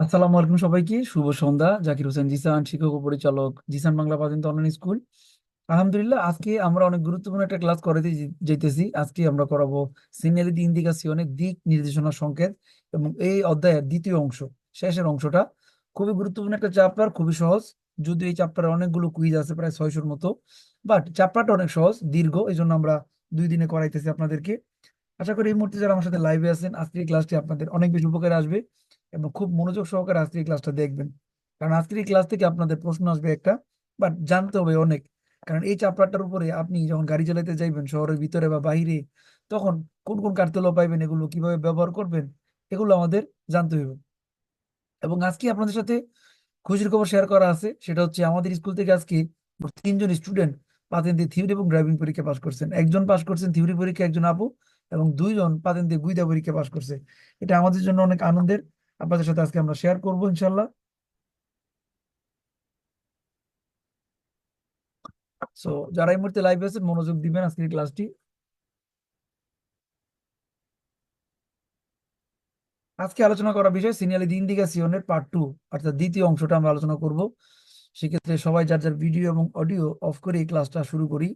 আসসালামু আলাইকুম সবাইকে, শুভ সন্ধ্যা। জাকির হোসেন জিসান, শিক্ষক ও পরিচালক, জিসান বাংলা প্রাচীন অনলাইন স্কুল। আলহামদুলিল্লাহ, আজকে আমরা অনেক গুরুত্বপূর্ণ একটা ক্লাস করাতে যেতেছি। আজকে আমরা করাবো সিনিয়রিটি ইন্ডিকেশনের দিক নির্দেশনা সংকেত এবং এই অধ্যায়ের দ্বিতীয় অংশ, শেষের অংশটা। খুবই গুরুত্বপূর্ণ একটা চ্যাপ্টার খুবই সহজ। যদিও এই চ্যাপ্টারে অনেকগুলো কুইজ আছে, প্রায় ছয়শোর মতো। বাট চ্যাপ্টারটা অনেক সহজ, দীর্ঘ এই জন্য আমরা দুই দিনে করাইতেছি আপনাদেরকে। আশা করি এই মুহূর্তে যারা আমার সাথে লাইভে আছেন, আজকের ক্লাসটি আপনাদের অনেক বেশি উপকারে আসবে। এবং খুব মনোযোগ সহকারে আজকের ক্লাসটা দেখবেন। কারণ আজকের ক্লাস থেকে আপনাদের প্রশ্ন আসবে একটা, বাট জানতে হবে অনেক। কারণ এই চ্যাপ্টারটার উপরে আপনি যখন গাড়ি চালাতে যাইবেন, শহরের ভিতরে বা বাইরে তখন কোন কোন কার্তেলো পাইবেন, এগুলো কীভাবে ব্যবহার করবেন, এগুলো আমাদের জানতে হবে এবং আজকে আপনাদের সাথে খুশির খবর শেয়ার করা আছে, সেটা হচ্ছে আমাদের স্কুল থেকে আজকে তিনজন স্টুডেন্ট পাতেন্তে থিওরি এবং ড্রাইভিং পরীক্ষা পাশ করছেন। একজন পাশ করছেন থিওরি পরীক্ষা, একজন আপু, এবং দুইজন পাতেন্তে গুইদা পরীক্ষা পাশ করছে। এটা আমাদের জন্য অনেক আনন্দের আপনাদের সাথে আজকে আমরা শেয়ার করব ইনশাল্লাহ সো যারা এই মুহূর্তে লাইভ আছেন, মনোযোগ দিবেন আজকের ক্লাসটি আজকে আলোচনা করা বিষয় সিনিয়ালি দিন দিঘা ইন্ডিকেশনের পার্ট টু অর্থাৎ দ্বিতীয় অংশটা আমরা আলোচনা করব। সেক্ষেত্রে সবাই যার যার ভিডিও এবং অডিও অফ করে এই ক্লাসটা শুরু করি,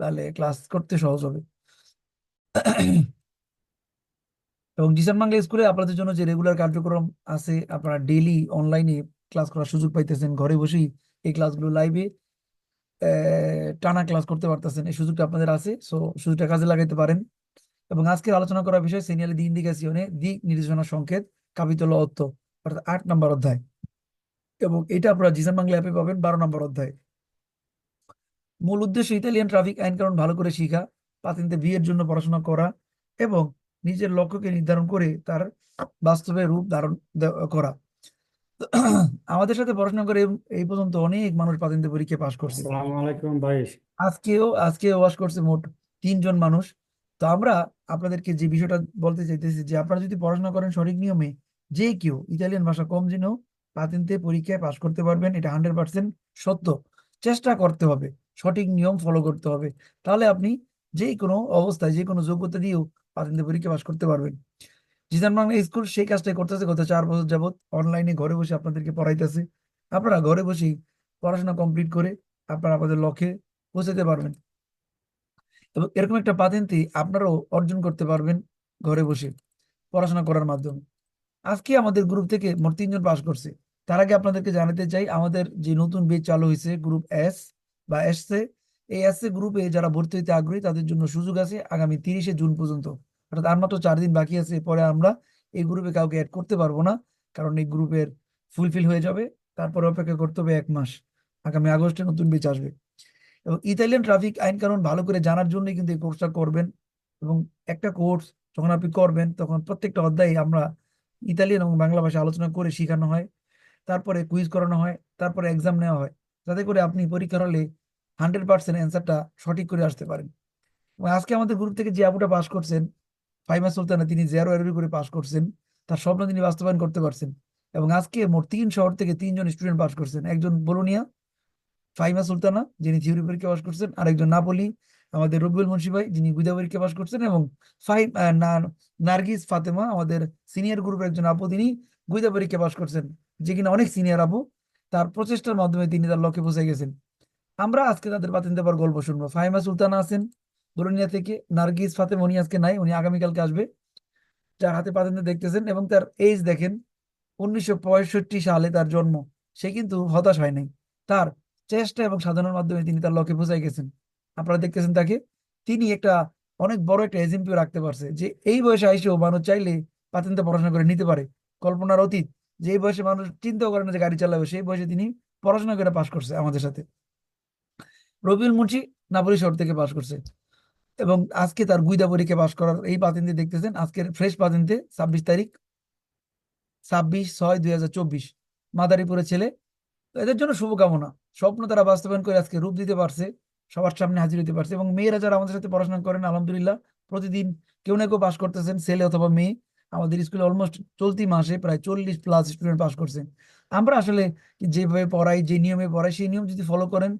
তাহলে ক্লাস করতে সহজ হবে। এবং জিসান বাংলা স্কুলে আপনাদের জন্য যে রেগুলার কার্যক্রম আছে, আপনারা ডেইলি অনলাইনে ক্লাস করার সুযোগ পাইতেছেন। ঘরে বসেই এই ক্লাসগুলো লাইভে টানা ক্লাস করতে পারতেছেন। এই সুযোগটা আপনাদের আছে সো সুযোগটা কাজে লাগাইতে পারেন। এবং আজকের আলোচনা করার বিষয় সিনিয়র দি ইন্ডিকেশনে দিক নির্দেশনা সংকেত কাবিতল অর্থ, অর্থাৎ আট নম্বর অধ্যায়। এবং এটা আপনারা জিসান বাংলা অ্যাপে পাবেন, বারো নম্বর অধ্যায়। মূল উদ্দেশ্য ইতালিয়ান ট্রাফিক আইন কারণ ভালো করে শিখা, পাতিনতে বিয়ের জন্য পড়াশোনা করা এবং নিজের লক্ষ্যকে নির্ধারণ করে তার বাস্তবে রূপ ধারণ করা। আমাদের সাথে পড়াশোনা করে এই- পর্যন্ত অনেক মানুষ পাতিনতে পরীক্ষা পাশ করছে। আজকেও আজকে ওয়াশ করছে মোট তিনজন মানুষ। তো আমরা আপনাদেরকে যে বিষয়টা বলতে চাইতেছি যে আপনারা যদি পড়াশোনা করেন সঠিক নিয়মে যে কেউ ইতালিয়ান ভাষা কম জেনেও পাতেন্তে পরীক্ষায় পাশ করতে পারবেন এটা হান্ড্রেড পার্সেন্ট সত্য। চেষ্টা করতে হবে সঠিক নিয়ম ফলো করতে হবে। তাহলে আপনি যে কোনো অবস্থায় যে কোনো যোগ্যতা দিয়েও পাতেন্তে পরীক্ষা পাশ করতে পারবেন। জিসান বাংলা স্কুল সেই কাজটাই করতেছে, গত চার বছর যাবৎ অনলাইনে ঘরে বসে আপনাদেরকে পড়াইতেছে। আপনারা ঘরে বসেই পড়াশোনা কমপ্লিট করে আপনারা আপনাদের লক্ষ্যে পৌঁছাতে পারবেন। এবং এরকম একটা পাতেন্তি আপনারাও অর্জন করতে পারবেন ঘরে বসে পড়াশোনা করার মাধ্যমে। আজকে আমাদের গ্রুপ থেকে মোট তিনজন পাস করছে। তার আগে আপনাদেরকে জানাতে চাই, আমাদের যে নতুন বেচ চালু হয়েছে গ্রুপ এস বা এসসে এই এসসে গ্রুপে যারা ভর্তি হইতে আগ্রহী, তাদের জন্য সুযোগ আছে আগামী তিরিশে জুন পর্যন্ত। অর্থাৎ আর মাত্র চার দিন বাকি আছে পরে আমরা এই গ্রুপে কাউকে অ্যাড করতে পারব না, কারণ এই গ্রুপের ফুলফিল হয়ে যাবে। তারপরে অপেক্ষা করতে হবে এক মাস। আগামী আগস্টে নতুন বেচ আসবে। এবং ইতালিয়ান ট্রাফিক আইন কানুন ভালো করে জানার জন্যই কিন্তু এই কোর্সটা করবেন। এবং একটা কোর্স যখন আপনি করবেন, তখন প্রত্যেকটা অধ্যায়ে আমরা ইতালিয়ান এবং বাংলা ভাষা আলোচনা করে শেখানো হয়। তারপরে কুইজ করানো হয়। তারপরে এক্সাম নেওয়া হয়। যাতে করে আপনি পরীক্ষার হলে হান্ড্রেড পার্সেন্ট অ্যান্সারটা সঠিক করে আসতে পারেন। এবং আজকে আমাদের গ্রুপ থেকে যে আপুটা পাস করছেন, ফাইমা সুলতানা, তিনি জেরো এরবি করে পাস করছেন। তার স্বপ্ন তিনি বাস্তবায়ন করতে পারছেন। এবং আজকে মোট তিন শহর থেকে তিনজন স্টুডেন্ট পাস করছেন। একজন বলোনিয়া, ফাইমা সুলতানা, যিনি থিওরি পরীক্ষা পাস করছেন। আরেকজন নাপলি, আমাদের রবিউল মুন্সি ভাই, যিনি গুদা পরীক্ষা পাস করছেন। এবং ফাইম নার্গিস ফাতেমা, আমাদের সিনিয়র গ্রুপের একজন আপু, তিনি গুইদা পরীক্ষা পাস করছেন। যে কিনা অনেক সিনিয়র আপু, তার প্রচেষ্টার মাধ্যমে তিনি তার লক্ষ্যে পৌঁছে গেছেন। আমরা আজকে তাদের পাতেন দেবার গল্প শুনব। ফাহিমা সুলতানা আছেন বরুনিয়া থেকে, নার্গিস ফাতেমা, উনি আজকে নাই, উনি আগামীকালকে আসবে। যার হাতে পাতেন্তে দেখতেছেন এবং তার এজ দেখেন, উনিশশো পঁয়ষট্টি সালে তার জন্ম। সে কিন্তু হতাশ হয় নাই। তার চেষ্টা এবং সাধনার মাধ্যমে তিনি তার লক্ষ্যে পৌঁছে গেছেন। আপনারা দেখতেছেন তাকে। তিনি একটা অনেক বড় একটা এজেন্টও রাখতে পারছে যে এই বয়সে আইসেও মানুষ চাইলে পাতেন্তে পড়াশোনা করে নিতে পারে। কল্পনার অতীত যে বয়সে মানুষ চিন্তাও করে না যে গাড়ি চালাবে, সেই বয়সে তিনি পড়াশোনা করে পাশ করছে আমাদের সাথে। রবিউল মুন্সি নাপোলি শহর থেকে পাশ করছে। এবং আজকে তার গুইদা পরীক্ষা পাশ করার এই পাতেন্তে দেখতেছেন। আজকের ফ্রেশ পাতেন্তে ছাব্বিশ তারিখ, ছাব্বিশ ছয় দুই হাজার চব্বিশ। মাদারীপুরের ছেলে। এদের জন্য শুভকামনা। স্বপ্ন তারা বাস্তবায়ন করে আজকে রূপ দিতে পারছে, সবার সামনে হাজির হতে পারছে এবং মেয়েরা যারা আমাদের সাথে পড়াশোনা করেন, আলহামদুলিল্লাহ, প্রতিদিন কেউ না কেউ পাশ করতেছেন, ছেলে অথবা মেয়ে। আমাদের স্কুলে অলমোস্ট চলতি মাসে প্রায় চল্লিশ প্লাস স্টুডেন্ট পাশ করছেন। আমরা আসলে যেভাবে পড়াই, যে নিয়মে পড়াই, সেই নিয়ম যদি ফলো করেন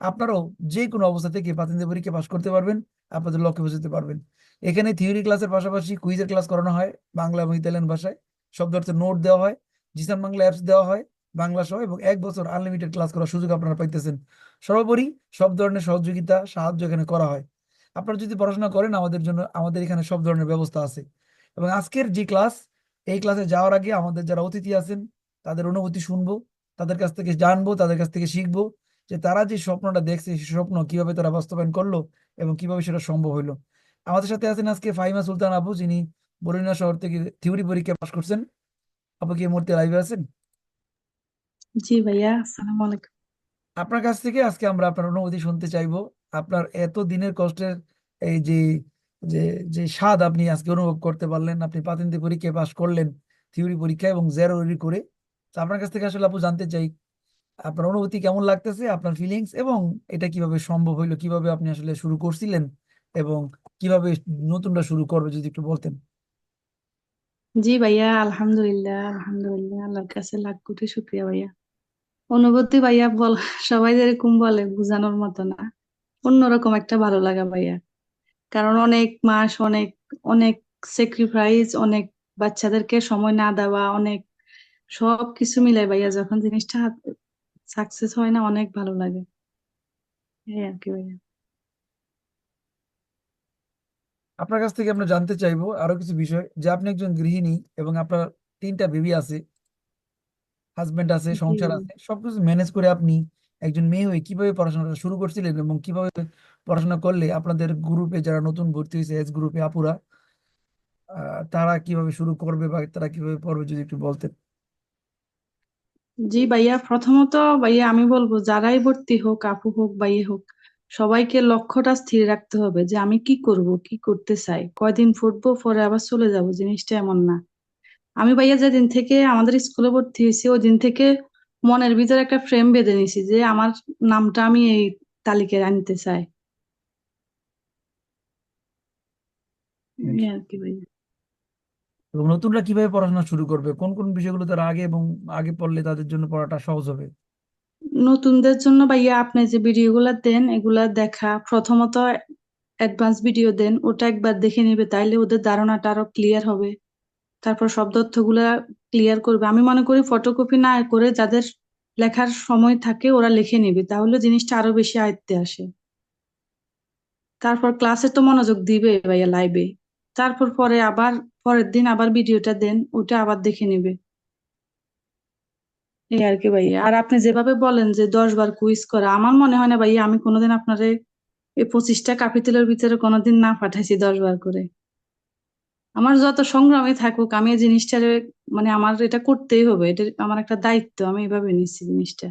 আপনারাও যে কোনো অবস্থা থেকে পাতেন্দ্র পরীক্ষা পাশ করতে পারবেন, আপনাদের লক্ষ্যে পৌঁছতে পারবেন। এখানে থিওরি ক্লাসের পাশাপাশি কুইজের ক্লাস করানো হয়, বাংলা এবং ইতালিয়ান ভাষায়। শব্দ অর্থে নোট দেওয়া হয়, জিসান বাংলা অ্যাপস দেওয়া হয়, বাংলা সহ এবং এক বছর আনলিমিটেড ক্লাস করার সুযোগ আপনারা পাইতেছেন। সর্বোপরি সব ধরনের সহযোগিতা, সাহায্য এখানে করা হয়। আপনারা যদি পড়াশোনা করেন, আমাদের জন্য, আমাদের এখানে সব ধরনের ব্যবস্থা আছে। এবং আজকের যে ক্লাস এই ক্লাসে যাওয়ার আগে আমাদের যারা অতিথি আছেন, তাদের অনুভূতি শুনব, তাদের কাছ থেকে জানব, তাদের কাছ থেকে শিখব। যে তারা যে স্বপ্নটা দেখছে সেই স্বপ্ন কীভাবে তারা বাস্তবায়ন করল এবং কীভাবে সেটা সম্ভব হলো আমাদের সাথে আছেন আজকে ফাহিমা সুলতান আপু যিনি বরুণা শহর থেকে থিওরি পরীক্ষা পাশ করছেন। আপু কি মুহূর্তে লাইভে আছেন? জি ভাইয়া আসসালামু আলাইকুম। আপনার কাছ থেকে আজকে আমরা আপনার অনুভূতি শুনতে চাইব। আপনার এত দিনের কষ্টের এই যে যে যে স্বাদ আপনি আজকে অনুভব করতে পারলেন আপনি পাতেন্তে পরীক্ষায় পাশ করলেন থিওরি পরীক্ষা এবং জেরো করে। তো আপনার কাছ থেকে আসলে আপু জানতে চাই আপনার অনুভূতি কেমন লাগতেছে? আপনার ফিলিংস এবং এটা কীভাবে সম্ভব হইল? কীভাবে আপনি আসলে শুরু করছিলেন? এবং কীভাবে নতুনটা শুরু করবে যদি একটু বলতেন? জি ভাইয়া, আলহামদুলিল্লাহ আলহামদুলিল্লাহ। আল্লাহর কাছে লাখ কোটি শুক্রিয়া ভাইয়া। অনুভূতি ভাইয়া বল, সবাই যেরকম বলে, বোঝানোর মতো না। অন্যরকম একটা ভালো লাগা ভাইয়া। কারণ অনেক মাস, অনেক অনেক স্যাক্রিফাইস অনেক বাচ্চাদেরকে সময় না দেওয়া, অনেক সব কিছু মিলে ভাইয়া যখন জিনিসটা সাকসেস হয় না অনেক ভালো লাগে। এই আর কি ভাইয়া। আপনার কাছ থেকে আমরা জানতে চাইব আরও কিছু বিষয়। যে আপনি একজন গৃহিণী এবং আপনার তিনটা বেবি আছে হাজবেন্ড আছে সংসার আছে সবকিছু ম্যানেজ করে আপনি একজন মেয়ে হয়ে কীভাবে পড়াশোনাটা শুরু করছিলেন এবং কীভাবে পড়াশোনা করলে আপনাদের গ্রুপে যারা নতুন ভর্তি হয়েছে এজ গ্রুপে আপুরা তারা কীভাবে শুরু করবে বা তারা কীভাবে পড়বে যদি একটু বলতেন। জি ভাইয়া, প্রথমত ভাইয়া আমি বলব, যারাই ভর্তি হোক, আপু হোক ভাইয়া হোক, সবাইকে লক্ষ্যটা স্থির রাখতে হবে যে আমি কি করব, কি করতে চাই, কয়দিন ফুটবো, পরে আবার চলে যাব, জিনিসটা এমন না। আমি ভাইয়া যেদিন থেকে আমাদের স্কুলে ভর্তি হয়েছি ওই দিন থেকে মনের ভিতরে একটা ফ্রেম বেঁধে নিয়েছি যে আমার নামটা আমি এই তালিকায় আনতে চাই। আর কি ভাইয়া। এবং নতুনরা কীভাবে পড়াশোনা শুরু করবে? কোন কোন বিষয়গুলো তারা আগে এবং আগে পড়লে তাদের জন্য পড়াটা সহজ হবে? নতুনদের জন্য ভাইয়া আপনি যে ভিডিওগুলো দেন, এগুলা দেখা, প্রথমত অ্যাডভান্স ভিডিও দেন, ওটা একবার দেখে নিবে, তাইলে ওদের ধারণাটা আরও ক্লিয়ার হবে। তারপর সব তথ্যগুলা ক্লিয়ার করবে। আমি মনে করি ফটোকপি না করে যাদের লেখার সময় থাকে ওরা লিখে নেবে, তাহলে জিনিসটা আরও বেশি আয়ত্তে আসে। তারপর ক্লাসে তো মনোযোগ দিবে ভাইয়া লাইভে তারপর পরে আবার পরের দিন আবার ভিডিওটা দেন, ওটা আবার দেখে নেবে। এই আর কি ভাইয়া। আর আপনি যেভাবে বলেন যে দশ বার কুইজ করা, আমার মনে হয় না ভাইয়া, আমি কোনোদিন আপনারে এই পঁচিশটা কাপিতেলের ভিতরে কোনোদিন না পাঠাইছি দশ বার করে। আমার যত সংগ্রামে থাকুক, আমি এই জিনিসটা মানে আমার এটা করতেই হবে। এটা আমার একটা দায়িত্ব, আমি এভাবে নিচ্ছি জিনিসটা।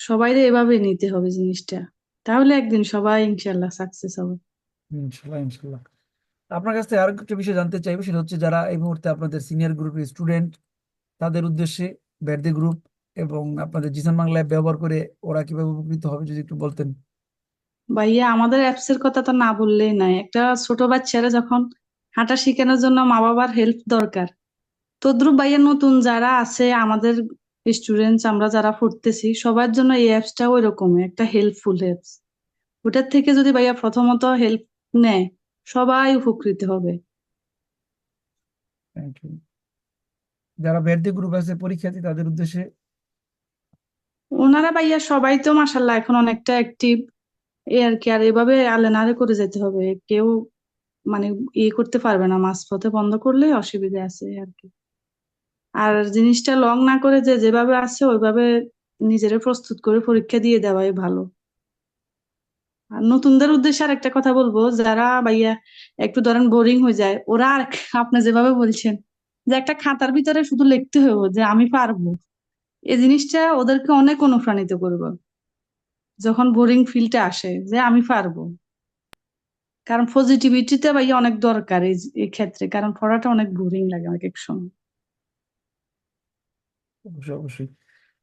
সবাইরে এভাবে নিতে হবে জিনিসটা। তাহলে একদিন সবাই ইনশাল্লাহ সাকসেস হবে। ইনশাল্লাহ ইনশাল্লাহ। আপনার কাছ থেকে আরও একটা বিষয় জানতে চাইব, সেটা হচ্ছে যারা এই মুহূর্তে আপনাদের সিনিয়র গ্রুপের স্টুডেন্ট তাদের উদ্দেশ্যে ব্যাডদে গ্রুপ এবং আপনাদের জিসান বাংলা অ্যাপ ব্যবহার করে ওরা কীভাবে উপকৃত হবে যদি একটু বলতেন। ভাইয়া, আমাদের অ্যাপস এর কথা তো না বললেই নাই। একটা ছোট বাচ্চারা যখন হাঁটা শেখানোর জন্য মা বাবার হেল্প দরকার, তদ্রুপ ভাইয়া নতুন যারা আছে, আমাদের স্টুডেন্টস আমরা যারা পড়তেছি, সবার জন্য এই অ্যাপসটা ওই রকমই একটা হেল্পফুল অ্যাপস ওটার থেকে যদি ভাইয়া প্রথমত হেল্প নেয় সবাই উপকৃত হবে। থ্যাংক ইউ যারা ব্যাডদে গ্রুপ আছে পরীক্ষার্থী তাদের উদ্দেশ্যে? ওনারা ভাইয়া সবাই তো মাসাল্লাহ এখন অনেকটা অ্যাক্টিভ এই আর কি আর এভাবে আলে নালে করে যেতে হবে। কেউ মানে ইয়ে করতে পারবে না মাঝপথে বন্ধ করলে অসুবিধা আছে আর কি। আর জিনিসটা লং না করে যে যেভাবে আছে ওইভাবে নিজেরা প্রস্তুত করে পরীক্ষা দিয়ে দেওয়াই ভালো। নতুনদের উদ্দেশ্যে আর একটা কথা বলব, যারা ভাইয়া একটু ধরেন বোরিং হয়ে যায়, ওরা আর আপনি যেভাবে বলছেন যে একটা খাতার ভিতরে শুধু লিখতে হবে যে আমি পারব, এই জিনিসটা ওদেরকে অনেক অনুপ্রাণিত করবে। যখন বোরিং ফিলটা আসে যে আমি পারব। কারণ পজিটিভিটিতে ভাইয়া অনেক দরকার এই ক্ষেত্রে, কারণ পড়াটা অনেক বোরিং লাগে অনেক এক সময়। অবশ্যই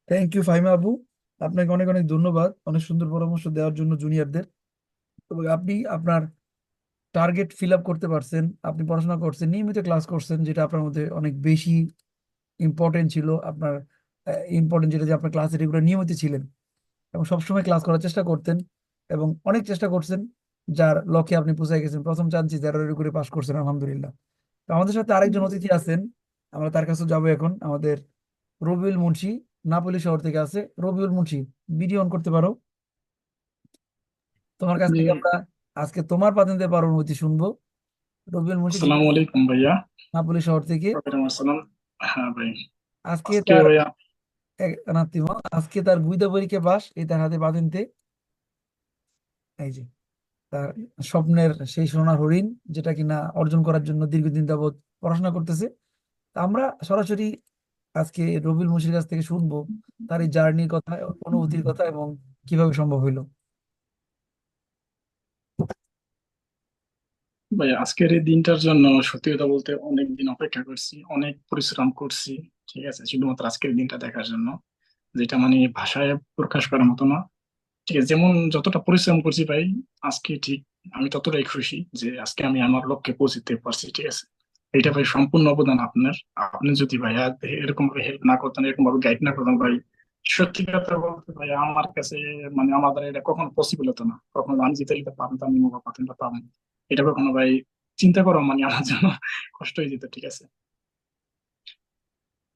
থ্যাংক ইউ ফাহিমা আপু। আপনাকে অনেক অনেক ধন্যবাদ। অনেক সুন্দর পরামর্শ দেওয়ার জন্য জুনিয়রদের এবং আপনি আপনার টার্গেট ফিল আপ করতে পারছেন, আপনি পড়াশোনা করছেন, নিয়মিত ক্লাস করছেন, যেটা আপনার মধ্যে অনেক বেশি ইম্পর্টেন্ট ছিল, আপনার ইম্পর্টেন্ট যেটা যে আপনার ক্লাসে রেগুলার নিয়মিত ছিলেন। এবং সবসময় ক্লাস করার চেষ্টা করতেন এবং অনেক চেষ্টা করছেন, যার লক্ষ্যে আপনি পৌঁছে গেছেন। প্রথম চান্সি তেরো করে পাস করছেন, আলহামদুলিল্লাহ। তো আমাদের সাথে আরেকজন অতিথি আছেন, আমরা তার কাছে যাব এখন। আমাদের রবিউল মুন্সি, নাপোলি শহর থেকে আছে। রবিউল মুন্সি ভিডিও অন করতে পারো। তোমার কাছ থেকে আমরা আজকে তোমার পাতেন্তের অনুভূতি শুনব। রবিউল মুন্সি আসসালামু আলাইকুম ভাইয়া। নাপোলি শহর থেকে। ওয়ালাইকুম আসসালাম। হ্যাঁ ভাই। আজকে আজকে তার ভাইয়া নাতিমা আজকে তার গুইদা পরীক্ষা পাস এই তার হাতে পাতেন্তে এই যে তার স্বপ্নের সেই সোনার হরিণ যেটা কিনা অর্জন করার জন্য দীর্ঘদিন যাবৎ পড়াশোনা করতেছে। তা আমরা সরাসরি আজকে রবিউল মুন্সির কাছ থেকে শুনব তার এই জার্নির কথা অনুভূতির কথা এবং কীভাবে সম্ভব হইল। ভাই, আজকের এই দিনটার জন্য সত্যি কথা বলতে অনেক দিন অপেক্ষা করছি, অনেক পরিশ্রম করছি, ঠিক আছে? শুধুমাত্র আজকের দিনটা দেখার জন্য, যেটা মানে ভাষায় প্রকাশ করার মতো না। ঠিক আছে, যেমন যতটা পরিশ্রম করছি ভাই, আজকে ঠিক আমি ততটাই খুশি যে আজকে আমি আমার লক্ষ্যে পৌঁছতে পারছি, ঠিক আছে? এটা ভাই সম্পূর্ণ অবদান আপনার। আপনি যদি ভাইয়া এরকম ভাবে হেল্প না করতেন এরকম ভাবে গাইড না করতেন ভাই, সত্যি কথা বলতে ভাই, আমার কাছে মানে আমার দ্বারা এটা কখনো পসিবল হতো না। কখনো আমি জিতে নিতে পারতাম এটা কখনো ভাই চিন্তা করো মানে আমার জন্য কষ্ট হয়ে যেত ঠিক আছে?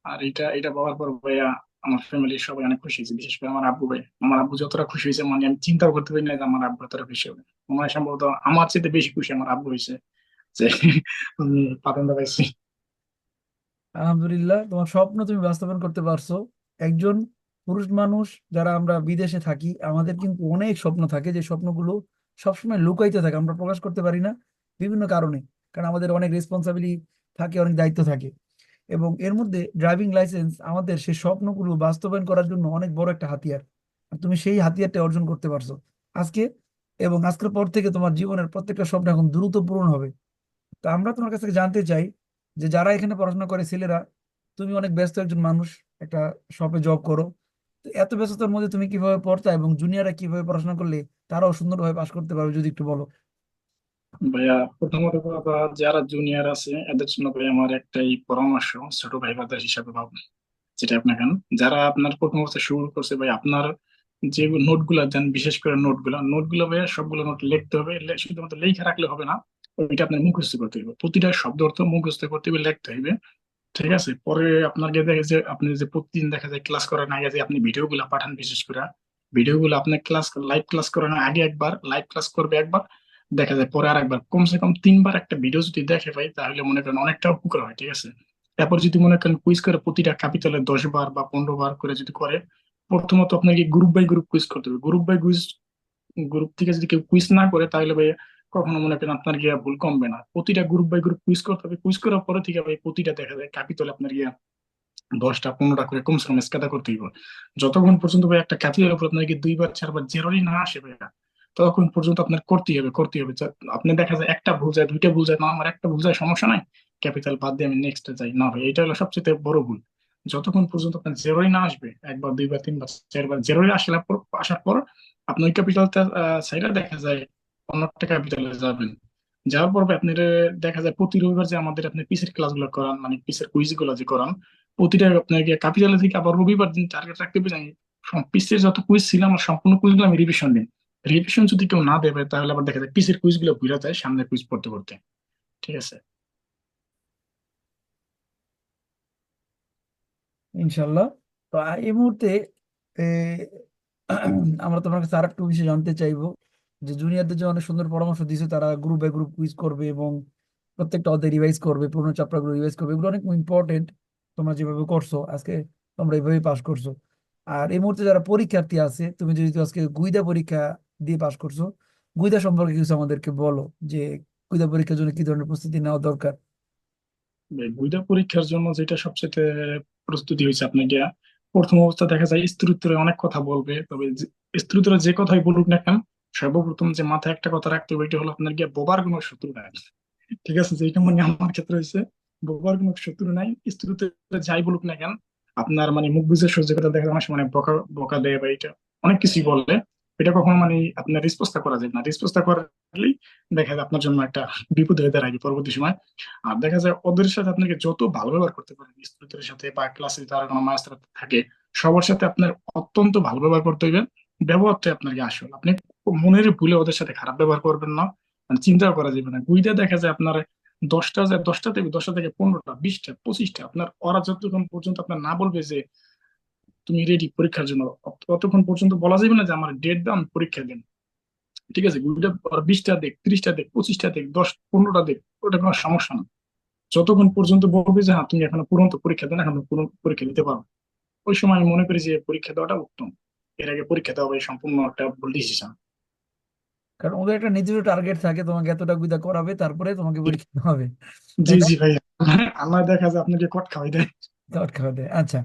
আর এটা এটা পাওয়ার পর ভাইয়া আমার ফ্যামিলির সবাই অনেক খুশি হয়েছে, বিশেষ করে আমার আব্বু ভাই। আমার আব্বু যতটা খুশি হয়েছে মানে আমি চিন্তাও করতে পারি না যে আমার আব্বু এতটা খুশি হবে। মনে সম্ভবত আমার চেয়ে বেশি খুশি আমার আব্বু হয়েছে যে আমি পাতেনটা পাইছি আলহামদুলিল্লাহ, তোমার স্বপ্ন তুমি বাস্তবায়ন করতে পারছ। একজন পুরুষ মানুষ, যারা আমরা বিদেশে থাকি, আমাদের কিন্তু অনেক স্বপ্ন থাকে যে স্বপ্নগুলো সবসময় লুকাইতে থাকে, আমরা প্রকাশ করতে পারি না বিভিন্ন কারণে, কারণ আমাদের অনেক রেসপন্সিবিলিটি থাকে, অনেক দায়িত্ব থাকে। এবং এর মধ্যে ড্রাইভিং লাইসেন্স আমাদের সেই স্বপ্নগুলো বাস্তবায়ন করার জন্য অনেক বড় একটা হাতিয়ার। তুমি সেই হাতিয়ারটা অর্জন করতে পারছ। আজকে এবং আজকের পর থেকে তোমার জীবনের প্রত্যেকটা স্বপ্ন এখন দ্রুত পূরণ হবে। তো আমরা তোমার কাছ থেকে জানতে চাই যে যারা এখানে পড়াশোনা করে ছেলেরা, তুমি অনেক ব্যস্ত একজন মানুষ, একটা শপে জব করো এত ব্যস্ততার মধ্যে তুমি কীভাবে পড়তা এবং জুনিয়ররা কীভাবে পড়াশোনা করলে তারাও সুন্দরভাবে পাশ করতে পারবে যদি একটু বলো? ভাইয়া, প্রথমত কথা যারা জুনিয়র আছে, এদের জন্য ভাই আমার একটাই পরামর্শ, ছোট ভাই ব্রাদার হিসাবে ভাবুন, যেটা আপনার কেন যারা আপনার প্রথম অবস্থা শুরু করছে ভাই আপনার যে নোটগুলা দেন, বিশেষ করে নোটগুলা নোটগুলো ভাইয়া সবগুলো নোট লিখতে হবে শুধুমাত্র লেখা রাখলে হবে না, ওইটা আপনার মুখস্থ করতে হবে প্রতিটা শব্দ অর্থ মুখস্থ করতে হবে লিখতে হবে ঠিক আছে? পরে আপনার গিয়ে দেখে যে আপনি যে প্রতিদিন দেখা যায় ক্লাস করার আগে যে আপনি ভিডিও গুলা পাঠান বিশেষ করে ভিডিও গুলো আপনি ক্লাস লাইভ ক্লাস করানোর আগে একবার লাইভ ক্লাস করবে একবার, দেখা যায় পরে আর একবার। কমসে কম তিনবার একটা ভিডিও যদি দেখে ভাই তাহলে মনে করেন অনেকটা উপকার হয়, ঠিক আছে? তারপর যদি মনে করেন কুইজ করে প্রতিটা ক্যাপিটালে দশ বার বা পনেরো বার করে যদি করে, প্রথমত আপনাকে গ্রুপ বাই গ্রুপ কুইজ করতে হবে। গ্রুপ বাই কুইজ গ্রুপ থেকে যদি কেউ কুইজ না করে, তাহলে ভাই কখনো মনে করেন আপনার গিয়া ভুল কমবে না। প্রতিটা গ্রুপ বাই গ্রুপ কুইজ করতে হবে। কুইজ করার পরে থেকে ভাই প্রতিটা দেখা যায় ক্যাপিটালে আপনার গিয়া দশটা, পনেরোটা করে কমসে কম স্কেদা করতে হইব যতক্ষণ পর্যন্ত ভাই একটা ক্যাপিটালের উপর আপনাকে দুইবার, চারবার জেরোই না আসে ভাইয়া, ততক্ষণ পর্যন্ত আপনার করতেই হবে করতেই হবে। আপনি দেখা যায় একটা ভুল যায়, দুইটা ভুল যায়, না আমার একটা ভুল যায়, সমস্যা নাই ক্যাপিটাল বাদ দিয়ে আমি নেক্সট যাই। না ভাই এটা হলো সবচেয়ে বড় ভুল। যতক্ষণ পর্যন্ত আপনার জেরোই না আসবে, একবার, দুইবার, তিনবার, চারবার জেরোই আসলে আসার পর, আপনার ক্যাপিটালটা সাইডে দেখা যায় অন্য একটা ক্যাপিটালে যাবেন। যাওয়ার পর আপনার দেখা যায় প্রতি রবিবার যে আমাদের আপনি পিসের ক্লাসগুলো করান মানে পিসের কুইজগুলো যে করান, প্রতিটা আপনার ক্যাপিটালে থেকে আবার রবিবার দিন টার্গেট রাখতে যে পিসের যত কুইজ ছিল আমার সম্পূর্ণ কুইজগুলো আমি রিভিশন দিন রিভিশন যদি কেউ না দেবে তাহলে আবার দেখা যায় পিসের কুইজগুলো ভুলে যায় সামনে কুইজ পড়তে পড়তে। ঠিক আছে? ইনশাল্লাহ তো এই মুহূর্তে আমরা তোমার কাছে আর একটু বিষয় জানতে চাইব। যে জুনিয়রদের যে অনেক সুন্দর পরামর্শ দিয়েছে, তারা গ্রুপ গ্রুপ কুইজ করবে এবং প্রত্যেকটা অধ্যায় রিভাইজ করবে, পুরোনো চ্যাপ্টারগুলো রিভাইজ করবে। এগুলো অনেক ইম্পর্টেন্ট তোমরা যেভাবে করছ, আজকে তোমরা এইভাবে পাস করছ। আর এই মুহূর্তে যারা পরীক্ষার্থী আছে, তুমি যেহেতু আজকে গুইদা পরীক্ষা দিয়ে পাস করছ, গুইদা সম্পর্কে কিছু আমাদেরকে বলো যে গুইদা পরীক্ষার জন্য কি ধরনের প্রস্তুতি নেওয়া দরকার? বৈধ পরীক্ষার জন্য যেটা সবচেয়ে প্রস্তুতি হয়েছে আপনাকে, প্রথম অবস্থা দেখা যায় স্ত্রোত্তরে অনেক কথা বলবে, তবে স্ত্রোত্তরে যে কথাই বলুক না কেন সর্বপ্রথম যে মাথায় একটা কথা রাখতে হবে, এটা হলো আপনার গিয়ে বোবার কোনো শত্রু নাই। ঠিক আছে? যেটা মানে আমার ক্ষেত্রে হয়েছে, বোবার কোনো শত্রু নাই স্ত্রোত্তরে যাই বলুক না কেন, আপনার মানে মুখ বুঝে সহ্য করতে দেখা যায় মানে বকা বকা দেয় বা এটা অনেক কিছুই বললে এটা কখনো মানে আপনার রেসপন্সটা করা যায় না। রেসপন্সটা করলেই দেখা যায় আপনার জন্য একটা বিপদ হয়ে দাঁড়ায় পরবর্তী সময়। আর দেখা যায় ওদের সাথে আপনাকে যত ভালো ব্যবহার করতে পারেন স্টুডেন্টের সাথে বা ক্লাসে যারা কোনো মাস্টার থাকে, সবার সাথে আপনার অত্যন্ত ভালো ব্যবহার করতে হইবে। ব্যবহারটা আপনাকে আসল। আপনি মনের ভুলে ওদের সাথে খারাপ ব্যবহার করবেন না। মানে চিন্তাও করা যাবে না। গুইটা দেখা যায় আপনার দশটা যায়, দশটা থেকে দশটা থেকে পনেরোটা, বিশটা, পঁচিশটা, আপনার ওরা যতক্ষণ পর্যন্ত আপনার না বলবে যে তুমি রেডি পরীক্ষার জন্য ততক্ষণ পর্যন্ত বলা যাবে না যে আমার ডেট দাও আমি পরীক্ষা দিন। ঠিক আছে? আর বিশটা দেখ, ত্রিশটা দেখ, পঁচিশটা দেখ, দশ, পনেরোটা দেখ, ওটা কোনো সমস্যা না। যতক্ষণ পর্যন্ত বলবে যে হ্যাঁ তুমি এখনও পুরন্ত পরীক্ষা দেন, এখন পুরো পরীক্ষা দিতে পারো। ওই সময় আমি মনে করি যে পরীক্ষা দেওয়াটা উত্তম। এর আগে পরীক্ষা দেওয়া সম্পূর্ণ একটা ভুল ডিসিশন কারণ ওদের একটা নির্দিষ্ট টার্গেট থাকে তোমাকে এতটা গুইদা করাবে তারপরে তোমাকে পরীক্ষা দিতে হবে। জি জি ভাই। আল্লাহ দেখা যায় আপনাকে কট খাওয়াই দেয়। কাট খাওয়া দেয় আচ্ছা।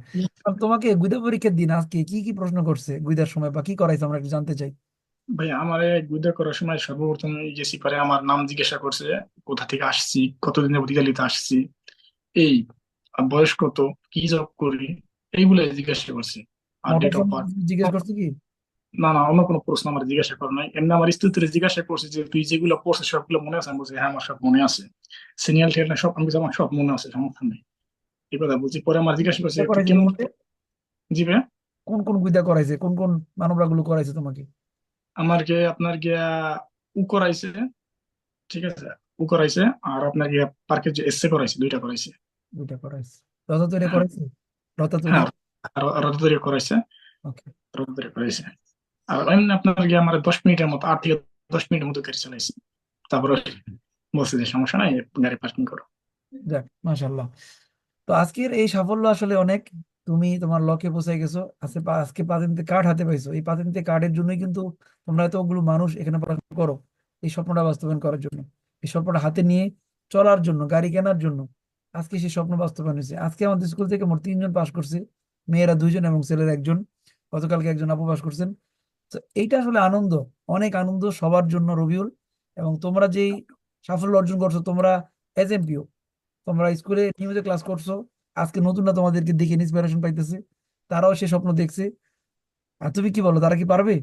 তোমাকে গুইদা পরীক্ষার দিন আজকে কি কি প্রশ্ন করছে গুইদার সময় বা কি করাইছে আমরা একটু জানতে চাই। ভাই আমার গুইদা করার সময় সর্বপ্রথম গেছি পরে আমার নাম জিজ্ঞাসা করছে কোথা থেকে আসছি কতদিন ইতালিতে আসছি এই বয়স কত কি জব করি এইগুলো জিজ্ঞাসা করছে। আর মোটর ডেট অফ বার্থ জিজ্ঞেস করছে কি? না না অন্য কোনো প্রশ্ন আমার জিজ্ঞাসা করে নাই। এমনি আমার স্ত্রীতে জিজ্ঞাসা করছে যে তুই যেগুলো পড়ছিস সবগুলো মনে আছে? আমি বলছি হ্যাঁ আমার সব মনে আছে। সিনিয়র টিয়ার সব আমি আমার সব মনে আছে সমস্যা নেই। এই কথা বলছি। পরে আমার জিজ্ঞাসা করছে কেমন জি ভাই কোন কোন গুইদা করাইছে? কোন কোন মানবরা গুলো করাইছে তোমাকে? আমার গিয়ে আপনার গিয়া উ করাইছে ঠিক আছে? উ করাইছে আর আপনার গিয়া পার্কের যে এসে করাইছে দুইটা করাইছে। দুইটা করাইছে। রথা তৈরি করাইছে রথা তৈরি করাইছে ওকে রথদড়ি করাইছে আর এমনি আপনার গিয়ে আমার দশ মিনিটের মতো আট থেকে দশ মিনিটের মতো গাড়ি চালাইছে তারপরে বলছে যে সমস্যা নাই গাড়ি পার্কিং করো যাক মাশাআল্লাহ। তো আজকের এই সাফল্য আসলে অনেক। তুমি তোমার লক্ষ্যে পৌঁছে গেছো। আজকে আজকে পাতেন্তে কার্ড হাতে পাইছো। এই পাতেন্তে কার্ডের জন্যই কিন্তু তোমরা এতগুলো মানুষ এখানে পড়াশোনা করো। এই স্বপ্নটা বাস্তবায়ন করার জন্য। এই স্বপ্নটা হাতে নিয়ে চলার জন্য গাড়ি কেনার জন্য। আজকে সেই স্বপ্ন বাস্তবায়ন হয়েছে। আজকে আমাদের স্কুল থেকে মোট তিনজন পাশ করছে। মেয়েরা দুইজন এবং ছেলেরা একজন। গতকালকে একজন আপু করছেন। তো এইটা আসলে আনন্দ, অনেক আনন্দ সবার জন্য রবিউল। এবং তোমরা যেই সাফল্য অর্জন করছ, তোমরা এজ এমপিও তোমরা স্কুলে নিয়মিত ক্লাস করছ। আজকে নতুনরা তোমাদেরকে দেখে ইন্সপিরেশন পাইতেছে। তারাও সে স্বপ্ন দেখছে। আর তুমি কি বলো, তারা কি পারবে?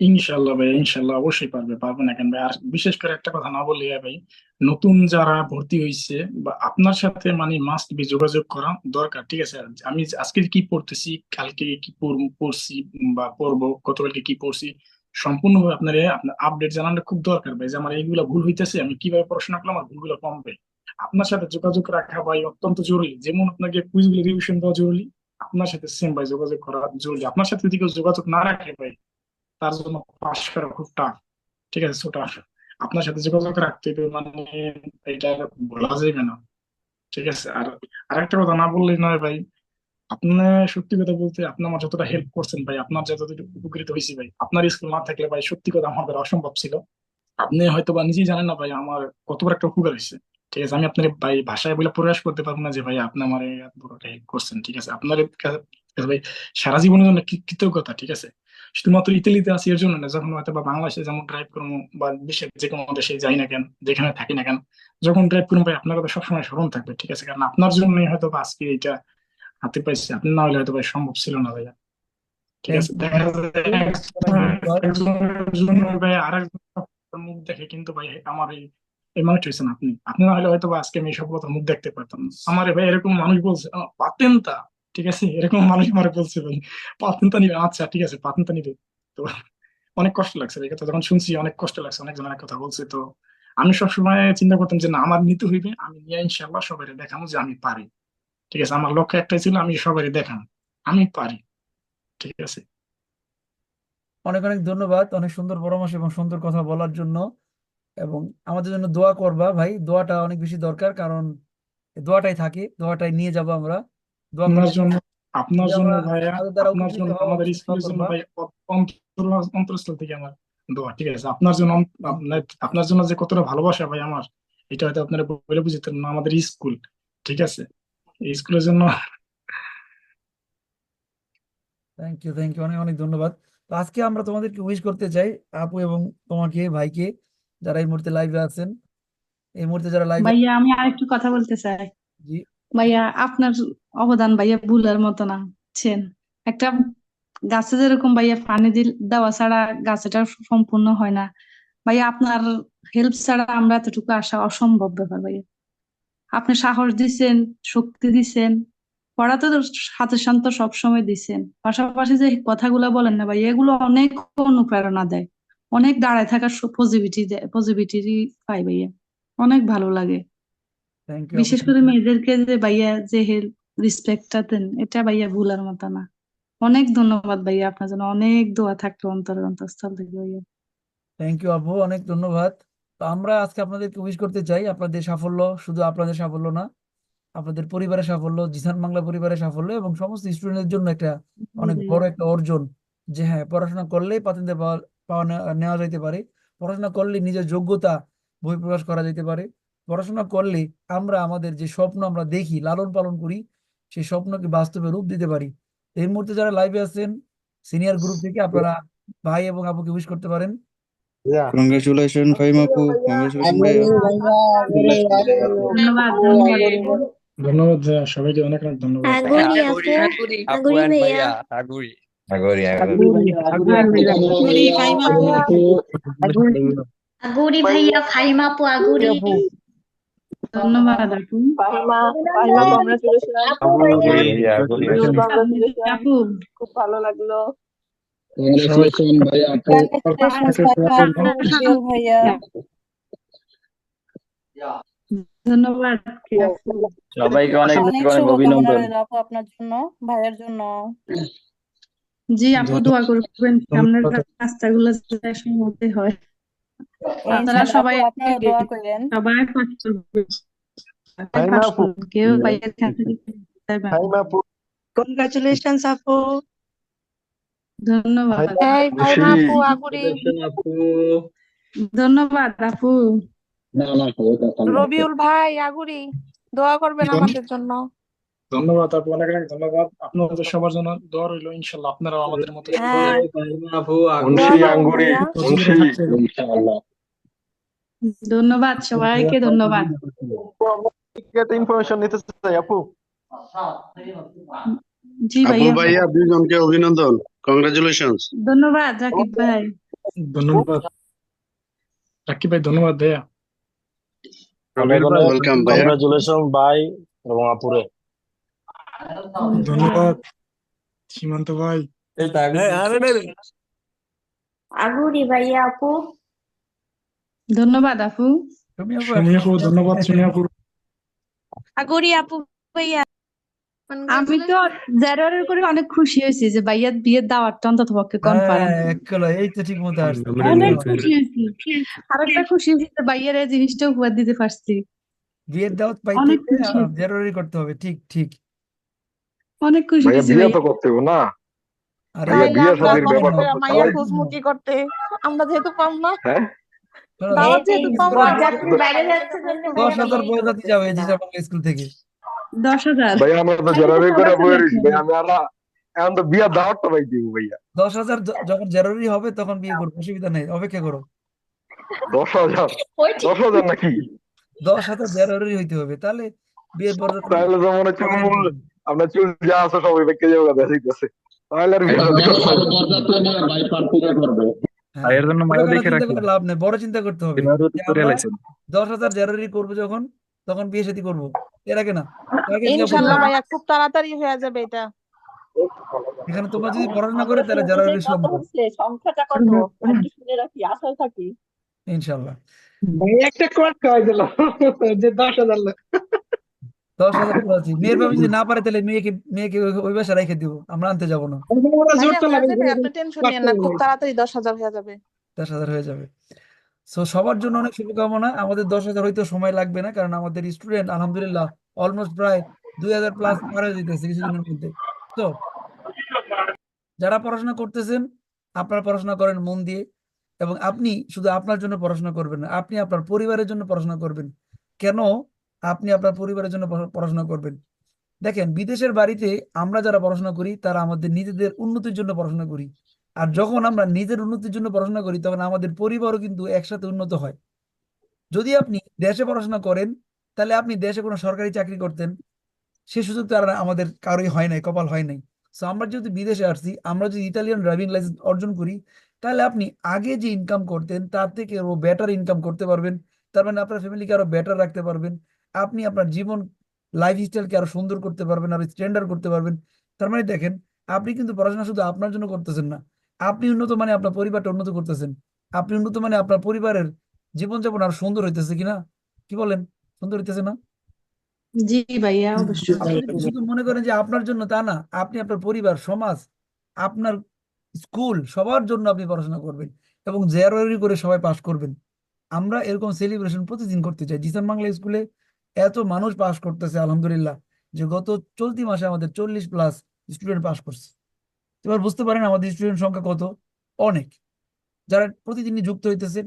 ইনশাল্লাহ ভাই, ইনশাল্লাহ অবশ্যই পারবে পারবে না কেন ভাই? আর বিশেষ করে একটা কথা না বললে ভাই, নতুন যারা ভর্তি হয়েছে বা আপনার সাথে মানে মাস্ট বি যোগাযোগ করা দরকার, ঠিক আছে? আমি আজকে কি পড়তেছি, কালকে কি পড়- পড়ছি বা পড়ব, গতকালকে কি পড়ছি, সম্পূর্ণভাবে আপনার আপনার আপডেট জানানো খুব দরকার ভাই, যে আমার এইগুলা ভুল হইতেছে, আমি কীভাবে পড়াশোনা করলাম আমার ভুলগুলো কমবে আপনার সাথে যোগাযোগ রাখা ভাই অত্যন্ত জরুরি, যেমন আপনাকে কুইজগুলো রিভিশন দেওয়া জরুরি, আপনার সাথে সেম ভাই যোগাযোগ করা জরুরি, আপনার সাথে যদি কেউ যোগাযোগ না রাখে ভাই তার জন্য পাশ করা খুব টাফ ঠিক আছে টাফ আপনার সাথে যোগাযোগ রাখতে হবে মানে এটা বলা যাবে না। ঠিক আছে, আর আরেকটা কথা না বললেই নয় ভাই, আপনি সত্যি কথা বলতে আপনি আমার যতটা হেল্প করছেন ভাই, আপনার যতটুকু উপকৃত হয়েছি ভাই, আপনার স্কুল না থাকলে ভাই সত্যি কথা আমাদের অসম্ভব ছিল। আপনি হয়তো বা নিজেই জানেন না ভাই, আমার কত বড় একটা উপকার হয়েছে। ঠিক আছে, আমি আপনার ভাই ভাষায় বলে প্রকাশ করতে পারব না যে ভাই আপনি আমার বড় হেল্প করছেন। ঠিক আছে, আপনার ভাই সারা জীবনের জন্য কৃতজ্ঞতা, ঠিক আছে? শুধুমাত্র ইতালিতে আছি এর জন্য না যখন হয়তো বা বাংলাদেশে যেমন ড্রাইভ করব বা দেশের যে কোনো দেশে যাই না কেন যেখানে থাকি না কেন যখন ড্রাইভ করব ভাই আপনার কথা সবসময় স্মরণ থাকবে ঠিক আছে? কারণ আপনার জন্যই হয়তো বা আজকে এটা হাতে পাইছি আপনি না হলে হয়তো ভাই সম্ভব ছিল না ভাইয়া। ঠিক আছে? দেখা যায় ভাই আর মুখ দেখে কিন্তু ভাই আমার এই এই মানুষ হয়েছেন আপনি। আপনি না হলে হয়তো আজকে আমি সব কথা মুখ দেখতে পারতাম আমার ভাই এরকম মানুষ বলছে পাতেন পাতেন্তা ঠিক আছে, এরকম মানুষ আমার বলছে ভাই নিবে আচ্ছা ঠিক আছে পাতেন্তা নিবে। তো অনেক কষ্ট লাগছে এই কথা যখন শুনছি, অনেক কষ্ট লাগছে অনেক অনেক কথা বলছে। তো আমি সবসময় চিন্তা করতাম যে, না, আমার নিতে হইবে, আমি নিয়ে ইনশাল্লাহ সবাই দেখাবো যে, আমি পারি। ঠিক আছে, আমার লক্ষ্য একটাই ছিল, আমি সবাই দেখাম, আমি পারি। ঠিক আছে। অনেক অনেক ধন্যবাদ, অনেক সুন্দর পরামর্শ এবং সুন্দর কথা বলার জন্য। এবং আমাদের জন্য দোয়া করবা ভাই, দোয়াটা অনেক বেশি দরকার, কারণ দোয়াটাই থাকে, দোয়াটাই নিয়ে যাব আমরা। আপনার জন্য আপনার যে জন্য ভাইয়া আপনার জন্য আমাদের স্কুলের জন্য ভাই অন্তরস্থল থেকে আমার দোয়া ঠিক আছে? আপনার জন্য আপনার আপনার জন্য যে কতটা ভালোবাসা ভাই আমার এটা হয়তো আপনারা বলে বুঝতে না আমাদের স্কুল ঠিক আছে? এই স্কুলের জন্য থ্যাংক ইউ থ্যাংক ইউ অনেক অনেক ধন্যবাদ। তো আজকে আমরা তোমাদেরকে উইশ করতে চাই আপু এবং তোমাকে ভাইকে যারা এই মুহূর্তে লাইভে আছেন। এই মুহূর্তে যারা লাইভে ভাইয়া আমি আরেকটু কথা বলতে চাই। জি। ভাইয়া আপনার অবদান ভাইয়া ভুলার মতো না বুঝছেন? একটা গাছে যেরকম ভাইয়া পানি দিল- দেওয়া ছাড়া গাছটা সম্পূর্ণ হয় না। ভাইয়া আপনার হেল্প ছাড়া আমরা এতটুকু আসা অসম্ভব ব্যাপার ভাইয়া। আপনি সাহস দিছেন শক্তি দিছেন পড়াতে তো সাথে শান্ত সবসময় দিছেন। পাশাপাশি যে কথাগুলো বলেন না ভাই এগুলো অনেক অনুপ্রেরণা দেয়। অনেক দাঁড়ায় থাকার পজিটিভিটি দেয় পজিটিভিটি পাই ভাইয়া। অনেক ভালো লাগে। বিশেষ করে মেয়েদেরকে যে ভাইয়া যে হেল্প রেসপেক্টটা দেন। এটা ভাইয়া ভুলার মতো না। অনেক ধন্যবাদ ভাইয়া আপনার জন্য অনেক দোয়া থাকল অন্তরের অন্তঃস্থল থেকে ভাইয়া। থ্যাংক ইউ আপু অনেক ধন্যবাদ। তো আমরা আজকে আপনাদেরকে উইশ করতে চাই আপনাদের সাফল্য শুধু আপনাদের সাফল্য না আপনাদের পরিবারের সাফল্য জিসান বাংলা পরিবারের সাফল্য এবং সমস্ত স্টুডেন্টের জন্য একটা অনেক বড় একটা অর্জন যে হ্যাঁ পড়াশোনা করলেই পাতেন্তে পাওয়া নেওয়া যাইতে পারে। পড়াশোনা করলে নিজের যোগ্যতা বহিঃপ্রকাশ করা যেতে পারে। পড়াশোনা করলে আমরা আমাদের যে স্বপ্ন আমরা দেখি লালন পালন করি সেই স্বপ্নকে বাস্তবে রূপ দিতে পারি। এই মুহূর্তে যারা লাইভে আছেন সিনিয়র গ্রুপ থেকে আপনারা ভাই এবং আপুকে উইশ করতে পারেন। কংগ্রাচুলেশন ফাহিম আপু ধন্যবাদ ধন্যবাদ। ধন্যবাদ সবাইকে অনেক অনেক ধন্যবাদ। আগুরি আগুরি ভাইয়া। Bhaiya, Aguri. আগরি আগরি। আগুরি ভাইয়া ফাহিমা আপু আগুরি। ধন্যবাদ আপু। আপু খুব ভালো লাগল। ধন্যবাদ সবাইকে অনেক অনেক অনেক অভিনন্দন। আপু আপনার জন্য ভাইয়ের জন্য। জি আপু দোয়া করবেন। সামনের রাস্তাগুলো হয়। আপনারা সবাই দোয়া করেন। সবাই। কেউ আপু ধন্যবাদ। আপু আগুরি ধন্যবাদ আপু। রবিউল ভাই আগুরি দোয়া করবেন আমাদের জন্য। ধন্যবাদ আপু অনেক অনেক ধন্যবাদ। আপনাদের সবার জন্য দোয়া রইল ইনশাল্লাহ আপনারাও আমাদের মতো হ্যাঁ। আঙ্গুরি ধন্যবাদ সবাইকে ধন্যবাদ। ইনফরমেশন নিতে চাই আপু। জি আপু ভাইয়া ভাইয়া দুজনকে অভিনন্দন। কংগ্রাচুলেশনস ধন্যবাদ রাকিব ভাই। ধন্যবাদ। রাকিব ভাই ধন্যবাদ ভাইয়া। ওয়েলকাম ভাইয়া। কংগ্রাচুলেশন ভাই এবং আপুরে। ধন্যবাদ। সীমান্ত ভাই। আগুরি ভাইয়া আপু। ধন্যবাদ আপু। সুমি আপু ধন্যবাদ সুমি আপু আগুরি আপু ভাইয়া। আমি তো জেরোয়ারের করে অনেক খুশি হয়েছি যে ভাইয়ার বিয়ের দাওয়াতটা অন্তত পক্ষে কনফার্ম হ্যাঁ এই তো ঠিক মতো আসছে। অনেক খুশি হয়েছি। আরেকটা খুশি হয়েছি যে ভাইয়ার এই জিনিসটা উপহার দিতে পারছি। বিয়ের দাওয়াত পাইতে অনেক হলে খুশি। জরুরি করতে হবে। ঠিক ঠিক। অনেক খুশি ভাইয়া হয়েছি বিয়ে তো করতে হবে না। আর ভাইয়া বিয়ে শাদীর ব্যাপারটা মাইয়া করতে। আমরা যেহেতু পাম না। হ্যাঁ? শোনো, যেহেতু পাম না যাত্রী বাইরে যাচ্ছে দশ হাজার বরযাত্রী যাবে এই বাংলা স্কুল থেকে। দশ হাজার। ভাইয়া আমরা তো জেনারেল করে রয়েছি ভাই আমি আর এখন তো বিয়ার দাওয়াতটা পাই দিব ভাইয়া। দশ হাজার যখন জরুরি হবে তখন বিয়ে করব অসুবিধা নেই অপেক্ষা করো। দশ হাজার? দশ হাজার নাকি? দশ হাজার জরুরি হইতে হবে তাহলে বিয়ের বরযাত্রী তাহলে তো মনে হচ্ছে আপনার চুল যা আছে সবাই বেঁকে যাবে কথা শিখতেছে তাহলে আর হ্যাঁ। এর জন্য মায়া দেখে রাখি লাভ নেই বড় চিন্তা করতে হবে। আমরা দশ হাজার জরুরি করব যখন তখন বিয়ে শাদী করব। এর আগে না। ভাইয়া খুব তাড়াতাড়ি হয়ে যাবে এটা। এখানে তোমরা যদি পড়াশোনা করে তাহলে জরুরি সম্ভব সংখ্যাটা কত? শুনে রাখি আশায় থাকি। ইনশাল্লাহ। ভাই একটা কোয়ার্ট খাওয়াই দিল যে দশ হাজার লোক। দশ হাজার করে আছি। মেয়ের বাবা যদি না পারে তাহলে মেয়েকে মেয়েকে ওই- ওই বাসা রেখে দিব। আমরা আনতে যাব না। তো টেনশন নিয়েন খুব তাড়াতাড়ি দশ হাজার হয়ে যাবে। দশ হাজার হয়ে যাবে। সো সবার জন্য অনেক শুভকামনা। আমাদের দশ হাজার হয়তো সময় লাগবে না কারণ আমাদের স্টুডেন্ট আলহামদুলিল্লাহ অলমোস্ট প্রায় দুই হাজার প্লাস পার হয়ে যেতেছে কিছুদিনের মধ্যে। তো যারা পড়াশোনা করতেছেন আপনারা পড়াশোনা করেন মন দিয়ে। এবং আপনি শুধু আপনার জন্য পড়াশোনা করবেন না আপনি আপনার পরিবারের জন্য পড়াশোনা করবেন। কেন? আপনি আপনার পরিবারের জন্য পড়াশোনা করবেন। দেখেন, বিদেশের বাড়িতে আমরা যারা পড়াশোনা করি, তারা আমাদের নিজেদের উন্নতির জন্য পড়াশোনা করি। আর যখন আমরা নিজের উন্নতির জন্য পড়াশোনা করি, তখন আমাদের পরিবারও কিন্তু একসাথে উন্নত হয়। যদি আপনি দেশে পড়াশোনা করেন, তাহলে আপনি দেশে কোনো সরকারি চাকরি করতেন, সে সুযোগ তো আর আমাদের কারোই হয় নাই, কপাল হয় নাই। সো আমরা যেহেতু বিদেশে আসছি, আমরা যদি ইতালিয়ান ড্রাইভিং লাইসেন্স অর্জন করি, তাহলে আপনি আগে যে ইনকাম করতেন, তার থেকে আরও বেটার ইনকাম করতে পারবেন। তার মানে আপনার ফ্যামিলিকে আরও বেটার রাখতে পারবেন। আপনি আপনার জীবন লাইফ স্টাইলকে আরও সুন্দর করতে পারবেন আরও স্ট্যান্ডার্ড করতে পারবেন। তার মানে দেখেন আপনি কিন্তু পড়াশোনা শুধু আপনার জন্য করতেছেন না আপনি উন্নত মানে আপনার পরিবারটা উন্নত করতেছেন। আপনি উন্নত মানে আপনার পরিবারের জীবনযাপন আরও সুন্দর হইতেছে কিনা? কি বলেন? সুন্দর হইতেছে না? জি ভাইয়া অবশ্যই। আপনি শুধু মনে করেন যে আপনার জন্য তা না আপনি আপনার পরিবার সমাজ আপনার স্কুল সবার জন্য আপনি পড়াশোনা করবেন এবং জেআরই করে সবাই পাশ করবেন। আমরা এরকম সেলিব্রেশন প্রতিদিন করতে চাই। জিসান বাংলা স্কুলে এত মানুষ পাশ করতেছে আলহামদুলিল্লাহ যে গত চলতি মাসে আমাদের চল্লিশ প্লাস স্টুডেন্ট পাশ করছে। এবার বুঝতে পারেন আমাদের স্টুডেন্ট সংখ্যা কত? অনেক। যারা প্রতিদিনই যুক্ত হইতেছেন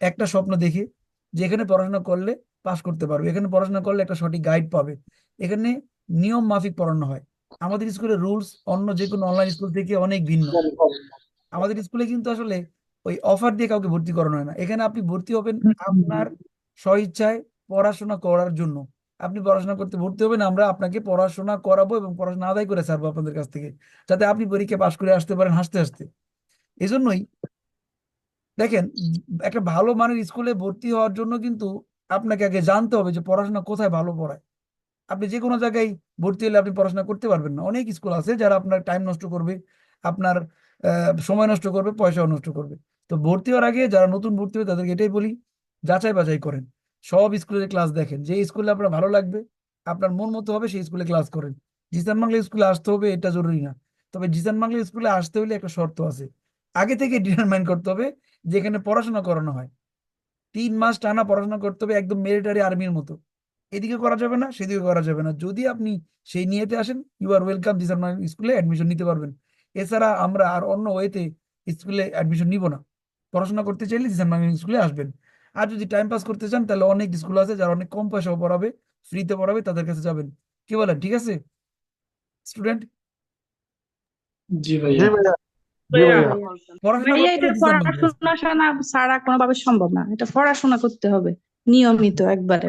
একটা স্বপ্ন দেখে যে এখানে পড়াশোনা করলে পাশ করতে পারবে। এখানে পড়াশোনা করলে একটা সঠিক গাইড পাবে। এখানে নিয়ম মাফিক পড়ানো হয়। আমাদের স্কুলের রুলস অন্য যে কোনো অনলাইন স্কুল থেকে অনেক ভিন্ন। আমাদের স্কুলে কিন্তু আসলে ওই অফার দিয়ে কাউকে ভর্তি করানো হয় না। এখানে আপনি ভর্তি হবেন আপনার স্বইচ্ছায় পড়াশোনা করার জন্য। আপনি পড়াশোনা করতে ভর্তি হবেন, আমরা আপনাকে পড়াশোনা করাবো এবং পড়াশোনা আদায় করে ছাড়বো আপনাদের কাছ থেকে, যাতে আপনি পরীক্ষা পাশ করে আসতে পারেন হাসতে হাসতে। এই জন্যই দেখেন, একটা ভালো মানের স্কুলে ভর্তি হওয়ার জন্য কিন্তু আপনাকে আগে জানতে হবে যে পড়াশোনা কোথায় ভালো পড়ায়। আপনি যে কোনো জায়গায় ভর্তি হলে আপনি পড়াশোনা করতে পারবেন না। অনেক স্কুল আছে যারা আপনার টাইম নষ্ট করবে, আপনার সময় নষ্ট করবে, পয়সাও নষ্ট করবে। তো ভর্তি হওয়ার আগে যারা নতুন ভর্তি হবে তাদেরকে এটাই বলি যাচাই বাছাই করেন। সব স্কুলের ক্লাস দেখেন। যে স্কুলে আপনার ভালো লাগবে, আপনার মন মতো হবে সেই স্কুলে ক্লাস করেন। জিসান বাংলা স্কুলে আসতে হবে, এটা জরুরি না। তবে জিসান বাংলা স্কুলে আসতে হলে একটা শর্ত আছে। আগে থেকে ডিটারমাইন করতে হবে যেখানে পড়াশোনা করানো হয়। তিন মাস টানা পড়াশোনা করতে হবে একদম মিলিটারি আর্মির মতো। এদিকে করা যাবে না, সেদিকে করা যাবে না। যদি আপনি সেই নিয়েতে আসেন you are welcome Jisan Bangla স্কুলে অ্যাডমিশন নিতে পারবেন। এছাড়া আমরা আর অন্য ওয়েতে স্কুলে অ্যাডমিশন নিব না। পড়াশোনা করতে চাইলে জিসান বাংলা স্কুলে আসবেন। আর যদি টাইম পাস করতে চান তাহলে অনেক স্কুল আছে যারা অনেক কম পয়সাও পড়াবে ফ্রিতে পড়াবে তাদের কাছে যাবেন। কি বলেন ঠিক আছে? স্টুডেন্ট জি ভাইয়া। পড়াশোনা ছাড়া ছাড়া কোনোভাবে সম্ভব না। এটা পড়াশোনা করতে হবে নিয়মিত একবারে।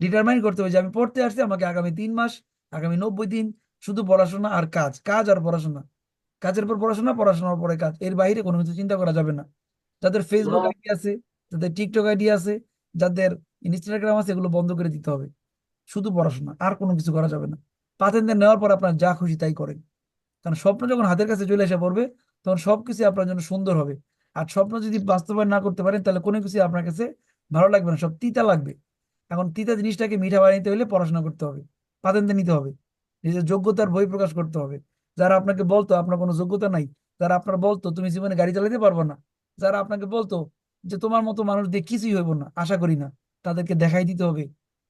ডিটারমাইন করতে হবে যে আমি পড়তে আসছি আমাকে আগামী তিন মাস আগামী নব্বই দিন শুধু পড়াশোনা আর কাজ কাজ আর পড়াশোনা। কাজের পর পড়াশোনা পড়াশোনার পরে কাজ। এর বাইরে কোনো কিছু চিন্তা করা যাবে না। যাদের ফেসবুক আইডি আছে যাদের টিকটক আইডি আছে, যাদের ইনস্টাগ্রাম আছে, এগুলো বন্ধ করে দিতে হবে। শুধু পড়াশোনা, আর কোনো কিছু করা যাবে না। পাতেন্দ্র নেওয়ার পর আপনার যা খুশি তাই করেন। কারণ স্বপ্ন যখন হাতের কাছে চলে এসে পড়বে, তখন সবকিছু আপনার জন্য সুন্দর হবে। আর স্বপ্ন যদি বাস্তবায়ন না করতে পারেন, তাহলে কোনো কিছু আপনার কাছে ভালো লাগবে না, সব তিতা লাগবে। এখন তিতা জিনিসটাকে মিঠা বানাইতে হলে পড়াশোনা করতে হবে পাতেন্তে নিতে হবে। নিজের যোগ্যতার বই প্রকাশ করতে হবে। যারা আপনাকে বলতো, আপনার কোনো যোগ্যতা নাই, যারা আপনার বলতো, তুমি জীবনে গাড়ি চালাতে পারবে না। যারা আপনাকে বলতো যে তোমার মতো মানুষ দিয়ে কিছুই হইব না আশা করি না। তাদেরকে দেখাই দিতে হবে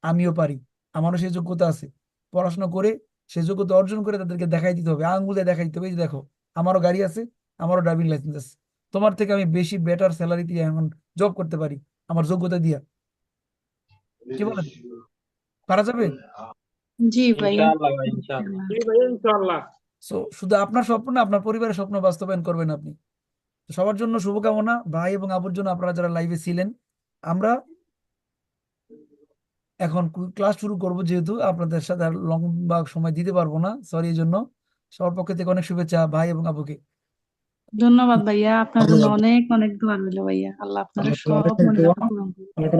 আমিও পারি আমারও সেই যোগ্যতা আছে। পড়াশোনা করে সেই যোগ্যতা অর্জন করে তাদেরকে দেখাই দিতে হবে আঙ্গুল দিয়ে দেখাই দিতে হবে এই যে দেখো আমারও গাড়ি আছে আমারও ড্রাইভিং লাইসেন্স আছে। তোমার থেকে আমি বেশি বেটার স্যালারি দিয়ে এখন জব করতে পারি আমার যোগ্যতা দিয়া। কি বলেন? পারা যাবে? জি ভাইয়া। ইনশাআল্লাহ সো শুধু আপনার স্বপ্ন না আপনার পরিবারের স্বপ্ন বাস্তবায়ন করবেন আপনি। সবার জন্য শুভকামনা। ভাই এবং আবুর জন্য আপনারা যারা লাইভে ছিলেন আমরা এখন ক্লাস শুরু করব যেহেতু আপনাদের সাথে আর লম্বা সময় দিতে পারব না। সরি এই জন্য। সবার পক্ষ থেকে অনেক শুভেচ্ছা ভাই এবং আবুকে। ধন্যবাদ ভাইয়া। আপনার জন্য অনেক অনেক দোয়া রইল ভাইয়া। আল্লাহ আপনার সব মনে